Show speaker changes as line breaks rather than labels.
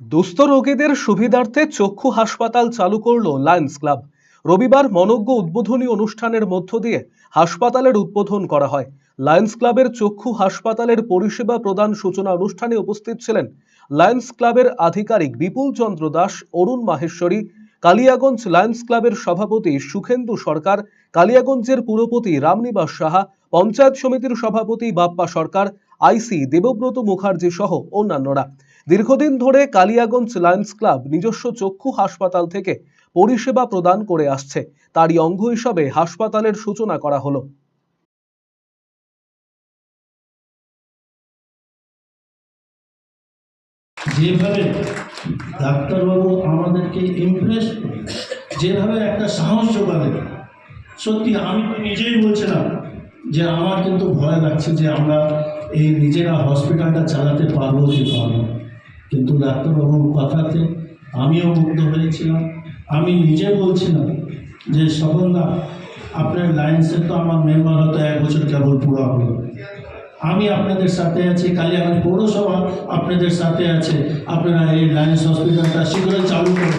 দুস্থ রোগীদের সুবিধার্থে চক্ষু হাসপাতাল চালু করল লায়ন্স ক্লাব। রবিবার মনজ্ঞ উদ্বোধনী অনুষ্ঠানের মধ্য দিয়ে হাসপাতালের উদ্বোধন করা হয়। লায়ন্স ক্লাবের চক্ষু হাসপাতালের পরিষেবা প্রদান সূচনা অনুষ্ঠানে উপস্থিত ছিলেন লায়ন্স ক্লাবের আধিকারিক বিপুল চন্দ্র দাস, অরুণ মাহেশ্বরী, কালিয়াগঞ্জ লায়ন্স ক্লাবের সভাপতি সুখেন্দু সরকার, কালিয়াগঞ্জের পুরপতি রামনিবাস সাহা, পঞ্চায়েত সমিতির সভাপতি বাপ্পা সরকার, আইসি দেবব্রত মুখার্জি সহ অন্যান্যরা। দীর্ঘদিন ধরে কালিয়াগঞ্জ লায়ন্স ক্লাব নিজস্ব চক্ষু হাসপাতাল থেকে পরিষেবা প্রদান করে আসছে তারই অঙ্গ হিসাবে হাসপাতালের সূচনা করা হলো
যেভাবে ডাক্তারবাবু আমাদেরকে ইমপ্রেস যেভাবে একটা সাহস যোগালেন, সত্যি আমি তো নিজেই বলছিলাম যে আমার কিন্তু ভয় লাগছে যে আমরা এই নিজেরা হসপিটালটা চালাতে পারব কি পারব। কিন্তু ডাক্তারবাবুর কথাতে আমিও মুগ্ধ হয়েছিলাম। আমি নিজে বলছিলাম যে সফলদা আপনার লাইন্সের তো আমার মেম্বার হতো এক বছর কেবল পুরো হবে। আমি আপনাদের সাথে আছি, কালিয়াগঞ্জ পৌরসভা আপনাদের সাথে আছে। আপনারা এই লাইন্স হসপিটালটা শীঘ্রই চালু করুন।